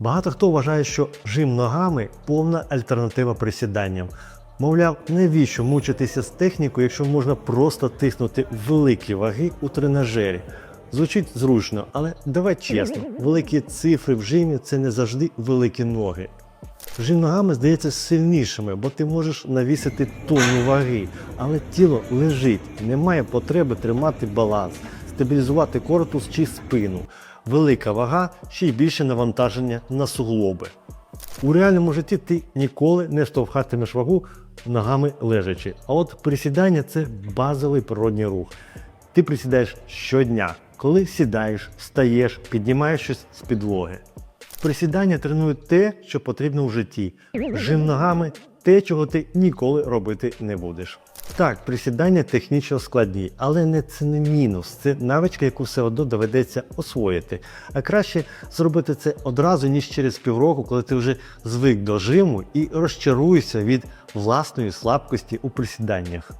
Багато хто вважає, що жим ногами повна альтернатива присіданням. Мовляв, навіщо мучитися з технікою, якщо можна просто тиснути великі ваги у тренажері. Звучить зручно, але давай чесно, великі цифри в жимі це не завжди великі ноги. Жим ногами здається сильнішими, бо ти можеш навісити тонну ваги, але тіло лежить, немає потреби тримати баланс, стабілізувати корпус чи спину. Велика вага ще й більше навантаження на суглоби. У реальному житті ти ніколи не штовхатимеш вагу ногами лежачи. А от присідання це базовий природній рух. Ти присідаєш щодня, коли сідаєш, встаєш, піднімаєш щось з підлоги. Присідання тренують те, що потрібно в житті. Жим ногами те, чого ти ніколи робити не будеш. Так, присідання технічно складні, але не це не мінус. Це навичка, яку все одно доведеться освоїти. А краще зробити це одразу, ніж через півроку, коли ти вже звик до жиму і розчаруєшся від власної слабкості у присіданнях.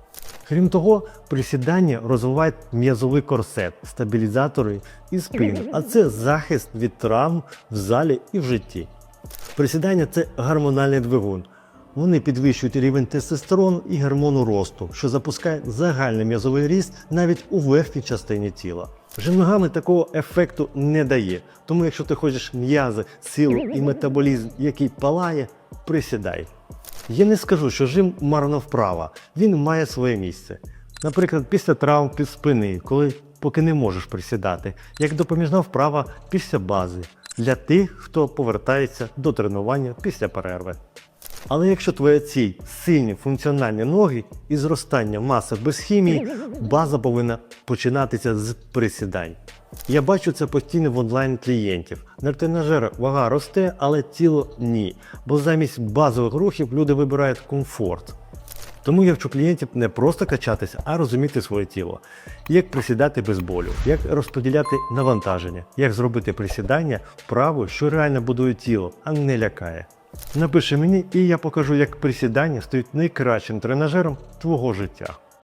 Крім того, присідання розвивають м'язовий корсет, стабілізатори і спину, а це захист від травм в залі і в житті. Присідання це гормональний двигун. Вони підвищують рівень тестостерону і гормону росту, що запускає загальний м'язовий ріст навіть у верхній частині тіла. Жим такого ефекту не дає, тому якщо ти хочеш м'язи, силу і метаболізм, який палає, присідай. Я не скажу, що жим марна вправа, він має своє місце. Наприклад, після травм під спини, коли поки не можеш присідати, як допоміжна вправа після бази для тих, хто повертається до тренування після перерви. Але якщо твоя ціль сильні функціональні ноги і зростання маси без хімії, база повинна починатися з присідань. Я бачу це постійно в онлайн клієнтів. На тренажерах вага росте, але тіло ні. Бо замість базових рухів люди вибирають комфорт. Тому я вчу клієнтів не просто качатися, а розуміти своє тіло, як присідати без болю, як розподіляти навантаження, як зробити присідання вправо, що реально будує тіло, а не лякає. Напиши мені, і я покажу, як присідання стають найкращим тренажером твого життя.